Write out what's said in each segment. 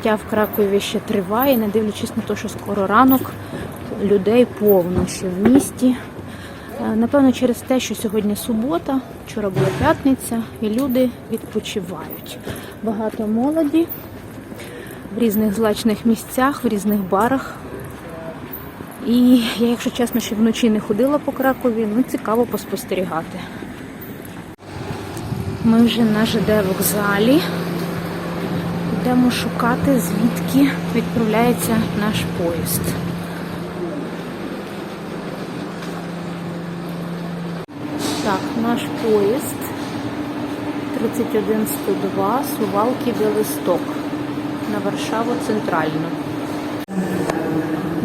Життя в Кракові ще триває, не дивлячись на те, що скоро ранок, людей повно в місті. Е, Напевно, через те, що сьогодні субота, вчора була п'ятниця, і люди відпочивають. Багато молоді в різних злачних місцях, в різних барах. І я, якщо чесно, ще вночі не ходила по Кракові, ну цікаво поспостерігати. Ми вже на ЖД вокзалі. Йдемо шукати, звідки відправляється наш поїзд. Так, наш поїзд 31102 Сувалки Білисток на Варшаву Центральну.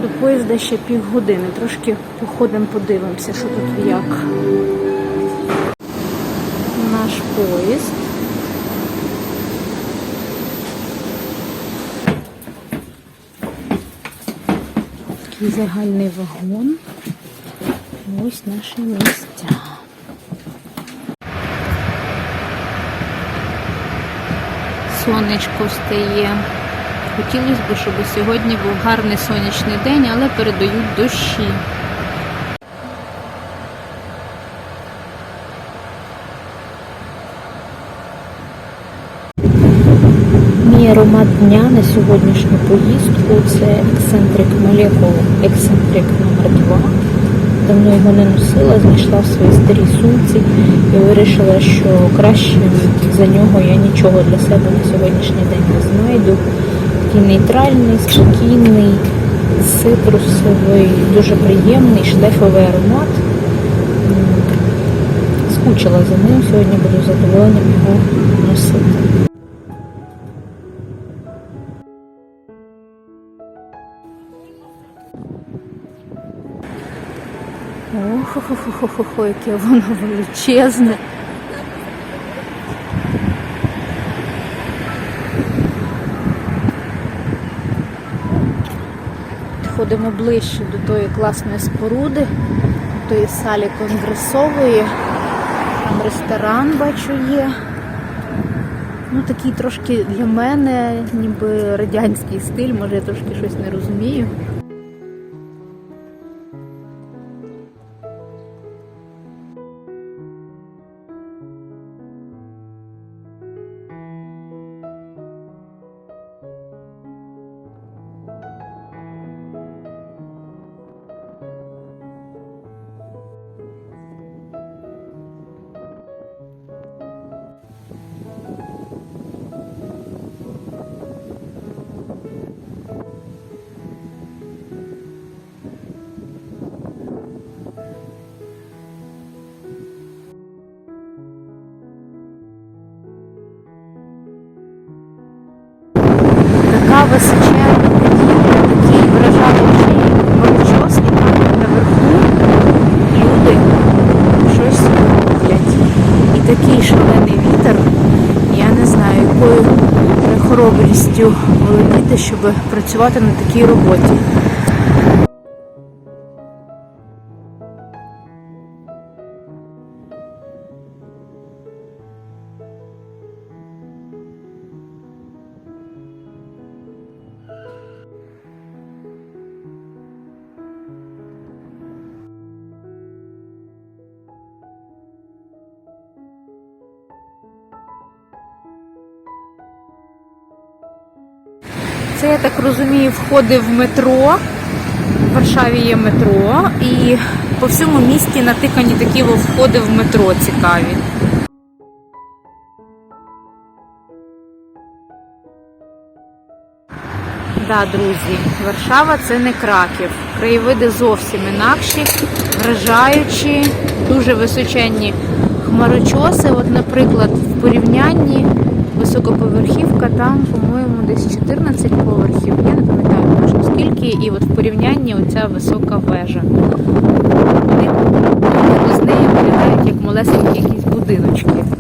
До поїзда ще півгодини. Трошки походимо, подивимося, що тут як. Наш поїзд. Такий загальний вагон. Ось наші місця. Сонечко встає. Хотілося б, щоб сьогодні був гарний сонячний день, але передають дощі. Мій дня на сьогоднішню поїздку це ексцентрик молекул, ексцентрик номер 2 Давно його не носила, знайшла в своїй старій сумці і вирішила, що краще за нього я нічого для себе на сьогоднішній день не знайду. Такий нейтральний, спокійний, цитрусовий, дуже приємний, шлейфовий аромат. Скучила за ним, сьогодні буду задоволенням його носити. Охо-хо-хо-хо, яке воно величезне. Підходимо ближче до тої класної споруди, до тої салі конгресової. Там ресторан бачу є. Ну, такий трошки для мене, ніби радянський стиль, може я трошки щось не розумію. Щоб працювати на такій роботі. Це, я так розумію, входи в метро. В Варшаві є метро, і по всьому місті натикані такі входи в метро цікаві. Да, друзі, Варшава це не Краків. Краєвиди зовсім інакші, вражаючі, дуже височенні хмарочоси. От, наприклад, в порівнянні високоповерхівка там, по-моєму, десь 14 поверхів. Я не пам'ятаю точно скільки. І от в порівнянні оця висока вежа. Вони з нею виглядають як малесенькі якісь будиночки.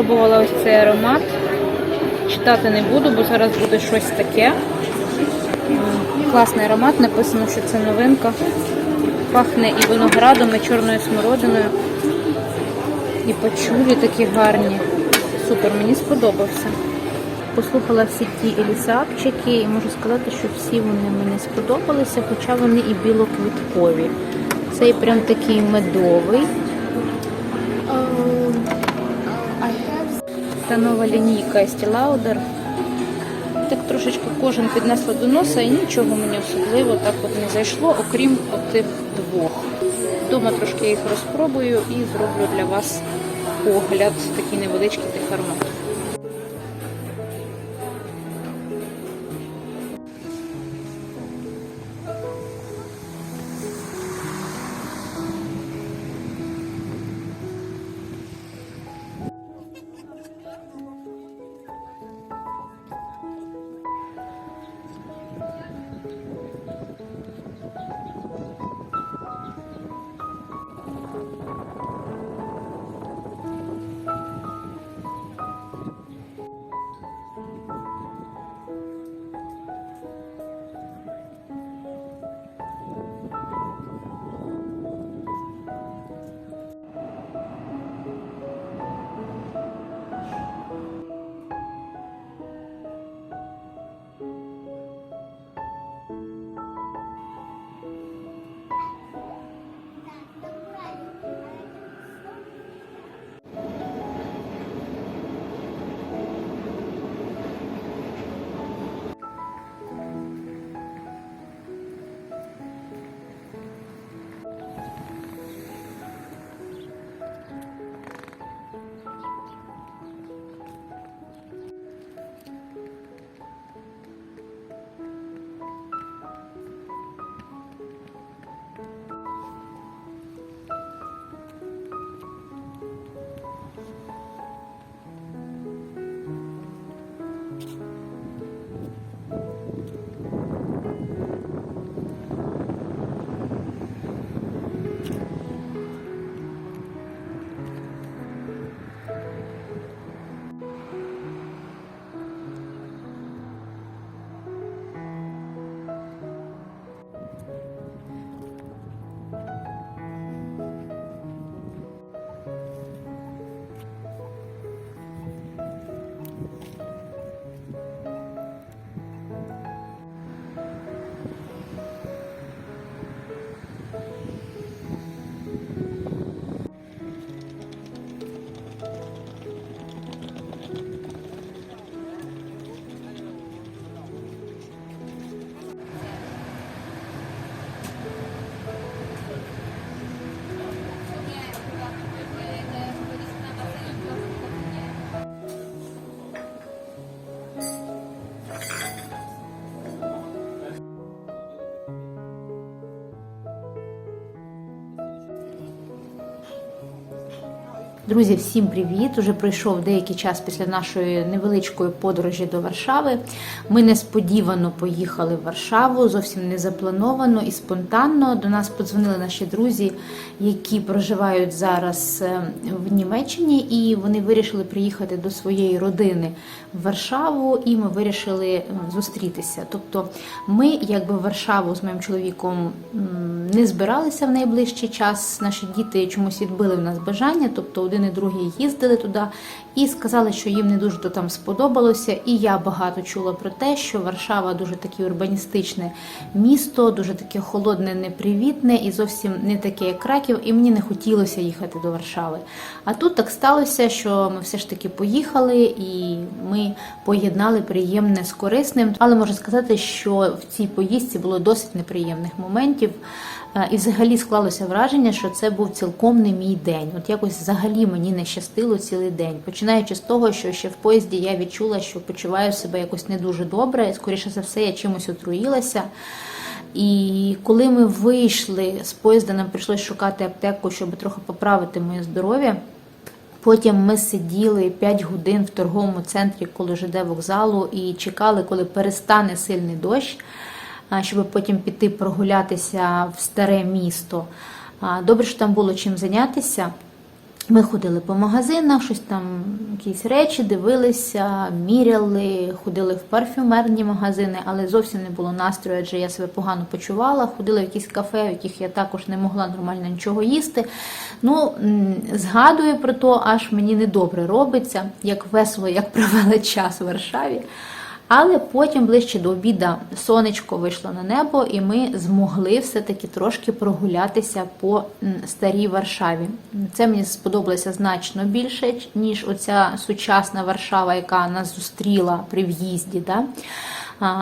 Спробувала ось цей аромат. Читати не буду, бо зараз буде щось таке. Класний аромат, написано, що це новинка. Пахне і виноградом, і чорною смородиною. І пачулі такі гарні. Супер, мені сподобався. Послухала всі ті елісапчики і можу сказати, що всі вони мені сподобалися, хоча вони і білоквіткові. Цей прям такий медовий. Та нова лінійка Estee Lauder. Так трошечки кожен піднесла до носа і нічого мені особливо так от не зайшло, окрім отих двох. Дома трошки їх розпробую і зроблю для вас огляд, такий невеличкий тих Друзі, всім привіт! Уже пройшов деякий час після нашої невеличкої подорожі до Варшави. Ми несподівано поїхали в Варшаву, зовсім не заплановано і спонтанно. До нас подзвонили наші друзі, які проживають зараз е, в Німеччині, і вони вирішили приїхати до своєї родини в Варшаву, і ми вирішили е, зустрітися. Тобто, ми, якби в Варшаву з моїм чоловіком не збиралися в найближчий час. Наші діти чомусь відбили в нас бажання, тобто один і другий їздили туди і сказали, що їм не дуже то там сподобалося. І я багато чула про те, що Варшава дуже таке урбаністичне місто, дуже таке холодне, непривітне і зовсім не таке, як Краків. І мені не хотілося їхати до Варшави. А тут так сталося, що ми все ж таки поїхали і ми поєднали приємне з корисним. Але можу сказати, що в цій поїздці було досить неприємних моментів. Е, І взагалі склалося враження, що це був цілком не мій день. От якось взагалі мені не щастило цілий день. Починаючи з того, що ще в поїзді я відчула, що почуваю себе якось не дуже добре. Скоріше за все, я чимось отруїлася. І коли ми вийшли з поїзда, нам прийшлось шукати аптеку, щоб трохи поправити моє здоров'я. Потім ми сиділи 5 годин в торговому центрі коло ЖД вокзалу і чекали, коли перестане сильний дощ, щоб потім піти прогулятися в старе місто. Добре, що там було чим зайнятися. Ми ходили по магазинах, щось там, якісь речі, дивилися, міряли, ходили в парфюмерні магазини, але зовсім не було настрою, адже я себе погано почувала. Ходила в якісь кафе, в яких я також не могла нормально нічого їсти. Ну, згадую про то, аж мені недобре робиться, як весело, як провела час у Варшаві. Але потім ближче до обіда сонечко вийшло на небо, і ми змогли все-таки трошки прогулятися по старій Варшаві. Це мені сподобалося значно більше, ніж оця сучасна Варшава, яка нас зустріла при в'їзді. Да?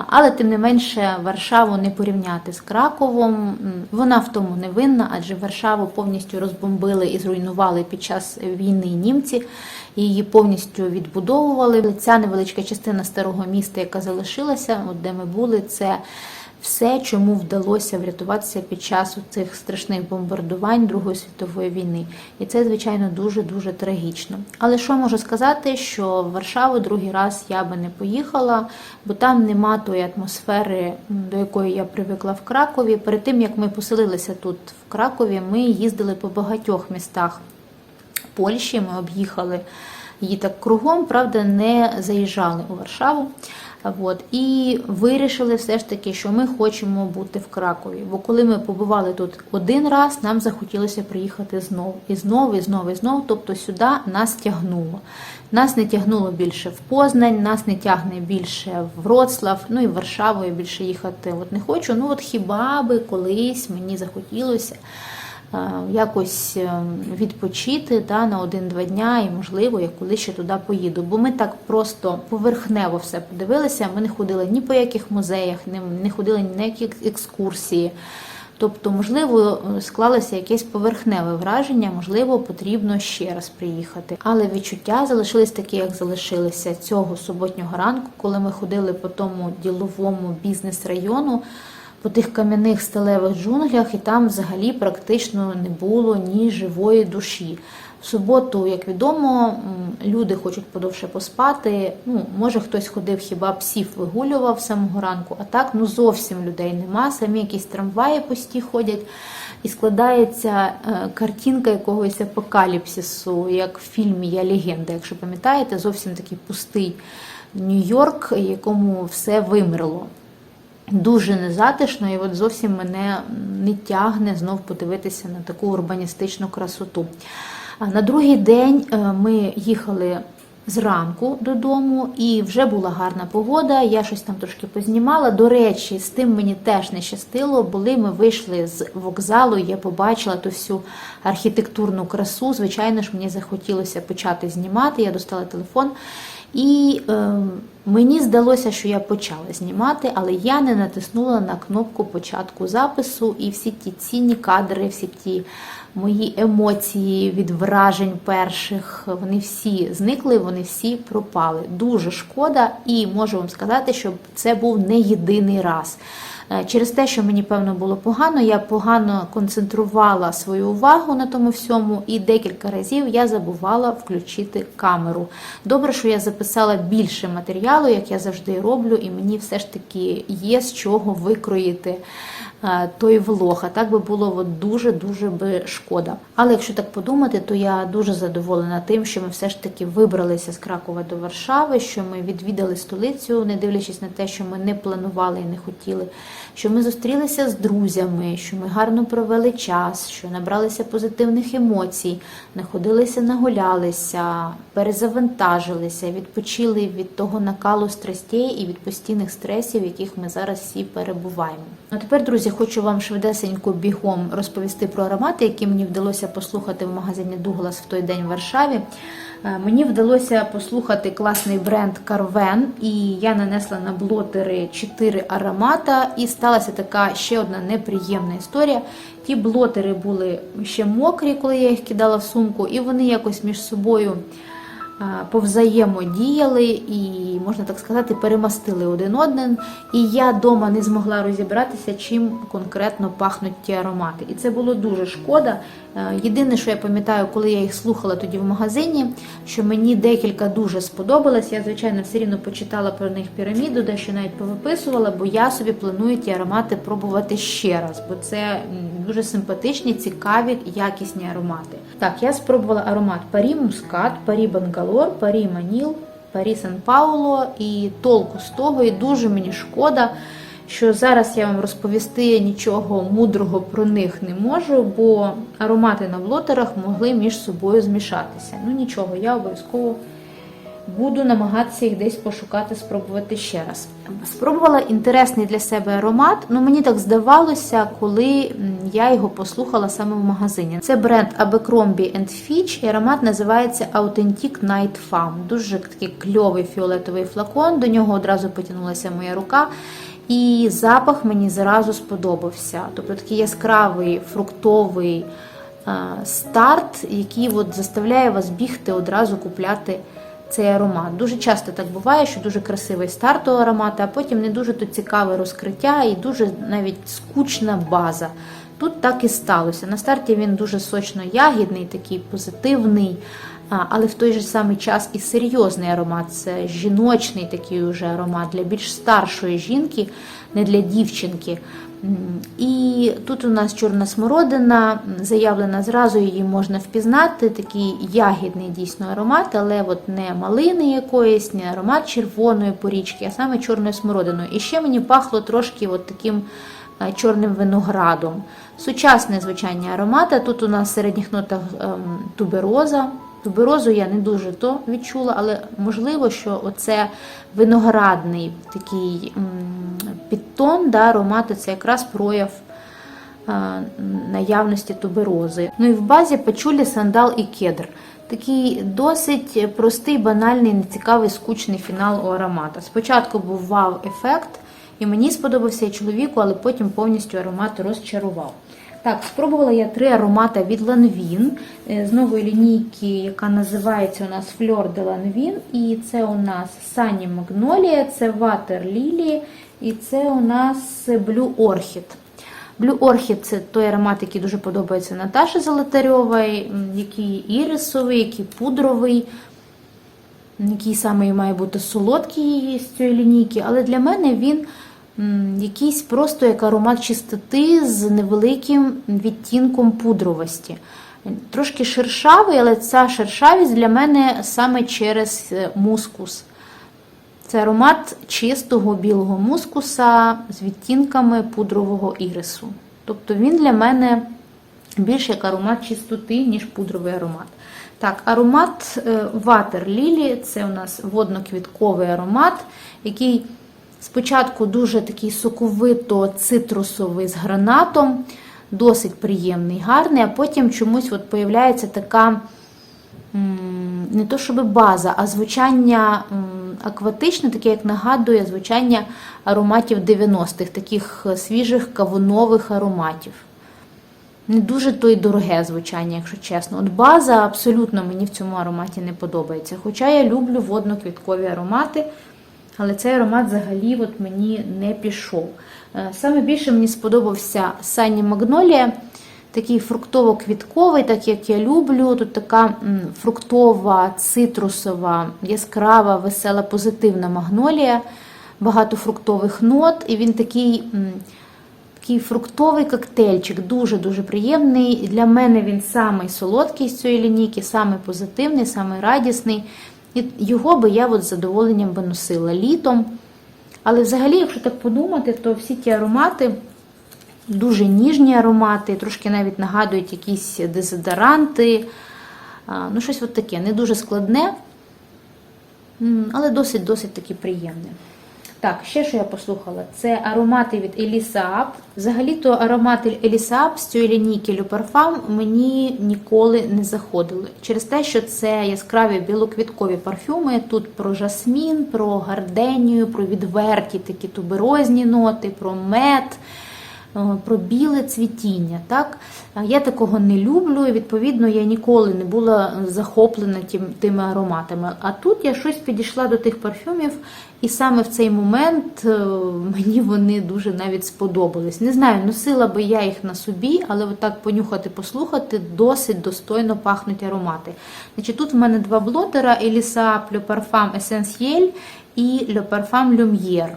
Але тим не менше Варшаву не порівняти з Краковом. Вона в тому не винна, адже Варшаву повністю розбомбили і зруйнували під час війни німці. Її повністю відбудовували. Ця невеличка частина старого міста, яка залишилася, от де ми були, це все, чому вдалося врятуватися під час цих страшних бомбардувань Другої світової війни. І це, звичайно, дуже дуже трагічно. Але що можу сказати, що в Варшаву другий раз я би не поїхала, бо там нема тої атмосфери, до якої я привикла в Кракові. Перед тим як ми поселилися тут в Кракові, ми їздили по багатьох містах Польщі. Ми об'їхали її так кругом, правда, не заїжджали у Варшаву. От, і вирішили все ж таки, що ми хочемо бути в Кракові. Бо коли ми побували тут один раз, нам захотілося приїхати знову. І знову, і знову, і знову. Тобто сюди нас тягнуло. Нас не тягнуло більше в Познань, нас не тягне більше в Вроцлав, ну і в Варшаву я більше їхати от не хочу. Ну от хіба би колись мені захотілося якось е, відпочити да, на один-два дня, і можливо, я колись ще туди поїду. Бо ми так просто поверхнево все подивилися. Ми не ходили ні по яких музеях, не, не ходили ні на які екскурсії. Тобто, можливо, склалося якесь поверхневе враження, можливо, потрібно ще раз приїхати. Але відчуття залишились такі, як залишилися цього суботнього ранку, коли ми ходили по тому діловому бізнес-району, по тих кам'яних сталевих джунглях, і там взагалі практично не було ні живої душі. В суботу, як відомо, люди хочуть подовше поспати. Ну, може, хтось ходив, хіба псів вигулював самого ранку, а так ну зовсім людей нема. Самі якісь трамваї пусті ходять. І складається е, картинка якогось апокаліпсису, як в фільмі Я легенда. Якщо пам'ятаєте, зовсім такий пустий Нью-Йорк, якому все вимерло. Дуже незатишно, і от зовсім мене не тягне знов подивитися на таку урбаністичну красоту. На другий день е, ми їхали зранку додому, і вже була гарна погода. Я щось там трошки познімала. До речі, з тим мені теж не щастило. Були ми вийшли з вокзалу, я побачила ту всю архітектурну красу. Звичайно ж, мені захотілося почати знімати. Я достала телефон. І е, мені здалося, що я почала знімати, але я не натиснула на кнопку початку запису, і всі ті цінні кадри, всі ті мої емоції від вражень перших, вони всі зникли, вони всі пропали. Дуже шкода, і можу вам сказати, що це був не єдиний раз. Е, Через те, що мені певно було погано, я погано концентрувала свою увагу на тому всьому, і декілька разів я забувала включити камеру. Добре, що я записала більше матеріалу, як я завжди роблю, і мені все ж таки є з чого викроїти той влог. А так би було дуже-дуже би шкода. Але якщо так подумати, то я дуже задоволена тим, що ми все ж таки вибралися з Кракова до Варшави, що ми відвідали столицю, не дивлячись на те, що ми не планували і не хотіли. Що ми зустрілися з друзями, що ми гарно провели час, що набралися позитивних емоцій, находилися, нагулялися, перезавантажилися, відпочили від того накалу страстей і від постійних стресів, в яких ми зараз всі перебуваємо. А тепер, друзі, хочу вам швидесенько бігом розповісти про аромати, які мені вдалося послухати в магазині Дуглас в той день в Варшаві. Е, Мені вдалося послухати класний бренд Carven, і я нанесла на блотери 4 аромата, і сталася така ще одна неприємна історія. Ті блотери були ще мокрі, коли я їх кидала в сумку, і вони якось між собою повзаємодіяли і, можна так сказати, перемастили один одним. І я вдома не змогла розібратися, чим конкретно пахнуть ті аромати. І це було дуже шкода. Е, Єдине, що я пам'ятаю, коли я їх слухала тоді в магазині, що мені декілька дуже сподобалось. Я, звичайно, все рівно почитала про них піраміду, дещо навіть повиписувала, бо я собі планую ті аромати пробувати ще раз, бо це дуже симпатичні, цікаві, якісні аромати. Так, я спробувала аромат Парі Мускат, Парі Бангалор, Парі Маніл, Парі Сан Пауло і толку з того, і дуже мені шкода. Що зараз я вам розповісти нічого мудрого про них не можу, бо аромати на блотерах могли між собою змішатися. Ну нічого, я обов'язково буду намагатися їх десь пошукати, спробувати ще раз. Спробувала інтересний для себе аромат. Ну мені так здавалося, коли я його послухала саме в магазині. Це бренд Abercrombie Fitch, і аромат називається Authentic Night Farm. Дуже такий кльовий фіолетовий флакон. До нього одразу потягнулася моя рука. І запах мені зразу сподобався. Тобто такий яскравий, фруктовий е, старт, який от заставляє вас бігти одразу купляти цей аромат. Дуже часто так буває, що дуже красивий старт у аромату, а потім не дуже тут цікаве розкриття і дуже навіть скучна база. Тут так і сталося. На старті він дуже сочно-ягідний, такий позитивний, але в той же самий час і серйозний аромат. Це жіночний такий уже аромат для більш старшої жінки, не для дівчинки. І тут у нас чорна смородина, заявлена зразу, її можна впізнати. Такий ягідний дійсно аромат, але от не малини якоїсь, не аромат червоної порічки, а саме чорною смородиною. І ще мені пахло трошки от таким е, чорним виноградом. Сучасне звучання аромата. Тут у нас в середніх нотах ем, тубероза. Туберозу я не дуже то відчула, але можливо, що оце виноградний такий підтон да, аромату це якраз прояв наявності туберози. Ну і в базі пачулі, сандал і кедр. Такий досить простий, банальний, нецікавий, скучний фінал у аромата. Спочатку був вау-ефект, і мені сподобався і чоловіку, але потім повністю аромат розчарував. Так, спробувала я три аромати від Lanvin е, з нової лінійки, яка називається у нас Fleur de Lanvin. І це у нас Sunny Magnolia, це Water Lily і це у нас Blue Orchid. Blue Orchid – це той аромат, який дуже подобається Наташі Золотарьовій, який ірисовий, який пудровий, який саме має бути солодкий з цієї лінійки, але для мене він якийсь просто як аромат чистоти з невеликим відтінком пудровості. Трошки шершавий, але ця шершавість для мене саме через е, мускус. Це аромат чистого білого мускуса з відтінками пудрового ірису. Тобто він для мене більш як аромат чистоти, ніж пудровий аромат. Так, аромат е, Water Lily це у нас водно-квітковий аромат, який спочатку дуже такий соковито-цитрусовий з гранатом, досить приємний, гарний, а потім чомусь от появляється така не то щоб база, а звучання акватичне, таке, як нагадує звучання ароматів 90-х, таких е, свіжих кавунових ароматів. Не дуже то й дороге звучання, якщо чесно. От база абсолютно мені в цьому ароматі не подобається. Хоча я люблю водно-квіткові аромати, але цей аромат взагалі от мені не пішов. Е, Саме більше мені сподобався Санні Магнолія, такий фруктово-квітковий, так як я люблю. Тут така фруктова, цитрусова, яскрава, весела, позитивна магнолія, багато фруктових нот, і він такий. Такий фруктовий коктейльчик, дуже-дуже приємний. Для мене він самий солодкий з цієї лінійки, самий позитивний, самий радісний. Його би я от з задоволенням би носила літом. Але взагалі, якщо так подумати, то всі ті аромати дуже ніжні аромати, трошки навіть нагадують якісь дезодоранти. Ну, щось от таке, не дуже складне, але досить-досить таки приємне. Так, ще що я послухала, це аромати від Елісаап. Взагалі-то аромати Елісаап з лінійки Le мені ніколи не заходили. Через те, що це яскраві білоквіткові парфюми. Тут про жасмін, про гарденію, про відверті такі туберозні ноти, про мед. Е, Про біле цвітіння, так я такого не люблю. і, Відповідно, я ніколи не була захоплена тим, тими ароматами. А тут я щось підійшла до тих парфюмів, і саме в цей момент е, мені вони дуже навіть сподобались. Не знаю, носила би я їх на собі, але отак понюхати, послухати, досить достойно пахнуть аромати. Значить, Тут в мене два блотера Le Parfum Essentiel і Le Parfum Lumière.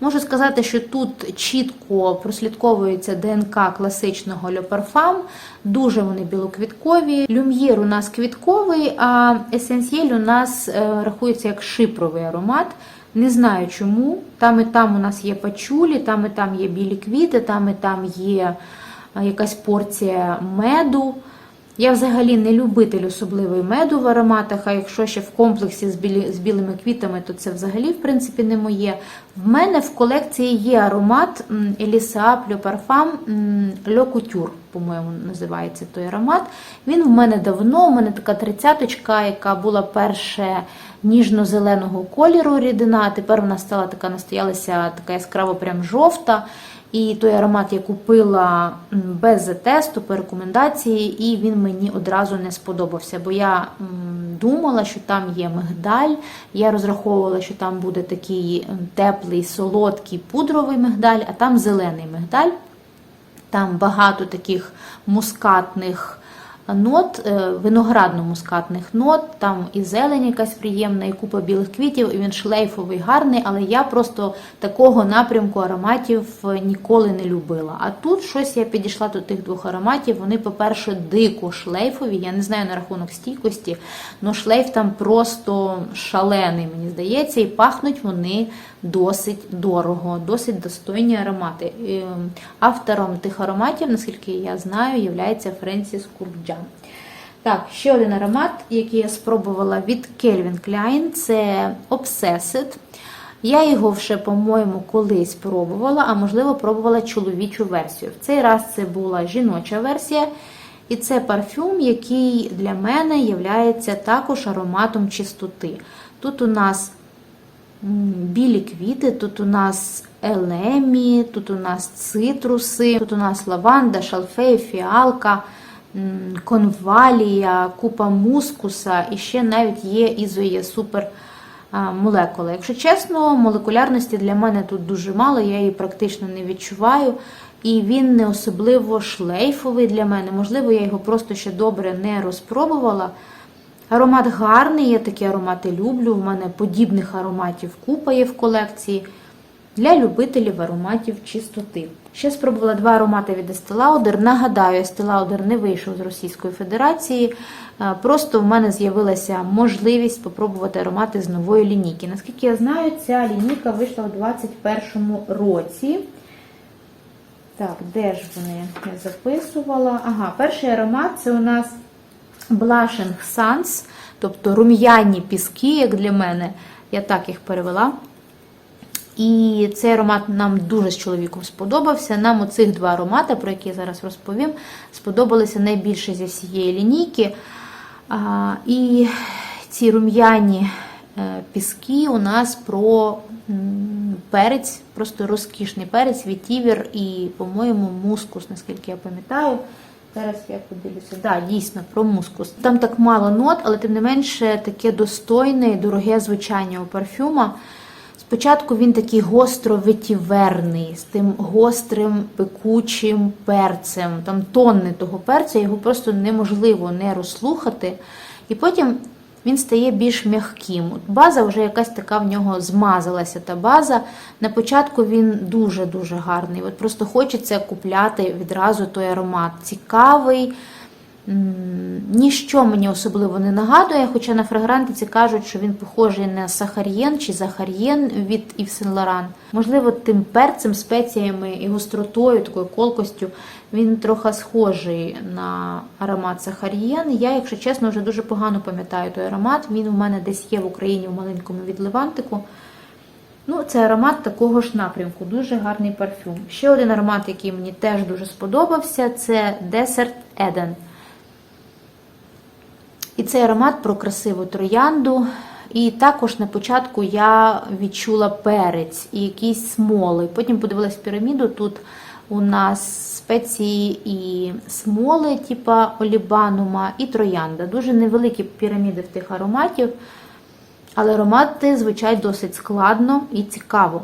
Можу сказати, що тут чітко прослідковується ДНК класичного Le Parfum, дуже вони білоквіткові. Люм'єр у нас квітковий, а есенсіель у нас е, рахується як шипровий аромат. Не знаю чому. Там і там у нас є пачулі, там і там є білі квіти, там і там є е, якась порція меду. Я взагалі не любитель особливої меду в ароматах, а якщо ще в комплексі з, білі, з білими квітами, то це взагалі, в принципі, не моє. В мене в колекції є аромат Le Parfum Le Couture, по-моєму, називається той аромат. Він в мене давно, у мене така тридцяточка, яка була перше ніжно-зеленого кольору рідина, а тепер вона стала така, настоялася така яскраво прям жовта. І той аромат я купила без тесту, по рекомендації, і він мені одразу не сподобався, бо я думала, що там є мигдаль. Я розраховувала, що там буде такий теплий, солодкий пудровий мигдаль, а там зелений мигдаль. Там багато таких мускатних нот, е, виноградно-мускатних нот, там і зелень якась приємна, і купа білих квітів, і він шлейфовий, гарний, але я просто такого напрямку ароматів ніколи не любила. А тут щось я підійшла до тих двох ароматів. Вони, по-перше, дико шлейфові. Я не знаю на рахунок стійкості, але шлейф там просто шалений, мені здається, і пахнуть вони досить дорого, досить достойні аромати. Ем, Автором тих ароматів, наскільки я знаю, є Френсіс Курджан. Так, ще один аромат, який я спробувала від Calvin Klein, це Obsessed. Я його вже, по-моєму, колись пробувала, а можливо, пробувала чоловічу версію. В цей раз це була жіноча версія. І це парфюм, який для мене є також ароматом чистоти. Тут у нас білі квіти, тут у нас елемі, тут у нас цитруси, тут у нас лаванда, шалфей, фіалка, конвалія, купа мускуса і ще навіть є ізоє супер молекула. Якщо чесно, молекулярності для мене тут дуже мало, я її практично не відчуваю. І він не особливо шлейфовий для мене. Можливо, я його просто ще добре не розпробувала. Аромат гарний, я такі аромати люблю. У мене подібних ароматів купа є в колекції. Для любителів ароматів чистоти. Ще спробувала два аромати від Estee Нагадаю, Estee не вийшов з Російської Федерації. Е, Просто в мене з'явилася можливість спробувати аромати з нової лінійки. Наскільки я знаю, ця лінійка вийшла у 2021 році. Так, де ж вони? Я записувала. Ага, перший аромат це у нас Blushing Suns, тобто рум'яні піски, як для мене. Я так їх перевела. І цей аромат нам дуже з чоловіком сподобався. Нам оцих два аромати, про які я зараз розповім, сподобалися найбільше зі всієї лінійки. А, І ці рум'яні е, піски у нас про перець, просто розкішний перець, вітівер і, по-моєму, мускус, наскільки я пам'ятаю. Зараз я подивлюся. Так, да, дійсно, про мускус. Там так мало нот, але тим не менше таке достойне і дороге звучання у парфюма. Спочатку він такий гостро витіверний, з тим гострим пекучим перцем, там тонни того перця, його просто неможливо не розслухати. І потім він стає більш м'яким. База вже якась така в нього змазалася. Та база. На початку він дуже-дуже гарний. От Просто хочеться купляти відразу той аромат. Цікавий. Ніщо мені особливо не нагадує, хоча на фрагрантиці кажуть, що він похожий на сахар'єн чи захар'єн від Yves Saint Laurent. Можливо, тим перцем, спеціями і гостротою, такою колкостю, він трохи схожий на аромат сахар'єн. Я, якщо чесно, вже дуже погано пам'ятаю той аромат. Він у мене десь є в Україні в маленькому відливантику. Ну, це аромат такого ж напрямку, дуже гарний парфюм. Ще один аромат, який мені теж дуже сподобався, це Desert Eden. І цей аромат про красиву троянду. І також на початку я відчула перець і якісь смоли. Потім подивилась піраміду. Тут у нас спеції і смоли, типа олібанума, і троянда. Дуже невеликі піраміди в тих ароматів, але аромати звучать досить складно і цікаво.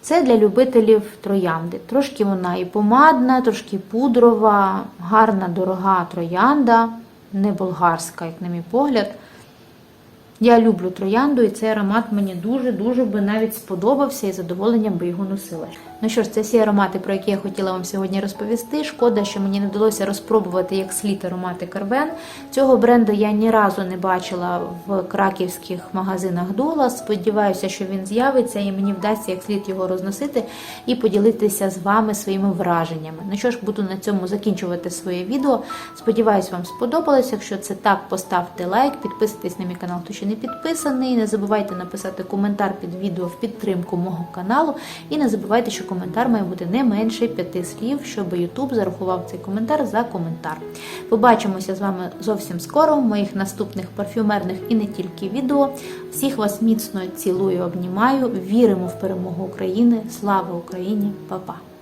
Це для любителів троянди. Трошки вона і помадна, трошки пудрова, гарна, дорога троянда, не болгарська, як на мій погляд. Я люблю троянду, і цей аромат мені дуже-дуже би навіть сподобався і задоволенням би його носила. Ну що ж, це всі аромати, про які я хотіла вам сьогодні розповісти. Шкода, що мені не вдалося розпробувати як слід аромати Карвен. Цього бренду я ні разу не бачила в краківських магазинах Дола. Сподіваюся, що він з'явиться і мені вдасться як слід його розносити і поділитися з вами своїми враженнями. Ну що ж, буду на цьому закінчувати своє відео. Сподіваюсь, вам сподобалось. Якщо це так, поставте лайк, підписуйтесь на мій канал, хто ще не підписаний. Не забувайте написати коментар під відео в підтримку мого каналу. І не забувайте, що коментар має бути не менше п'яти слів, щоб YouTube зарахував цей коментар за коментар. Побачимося з вами зовсім скоро в моїх наступних парфюмерних і не тільки відео. Всіх вас міцно цілую, обнімаю. Віримо в перемогу України. Слава Україні! Па-па!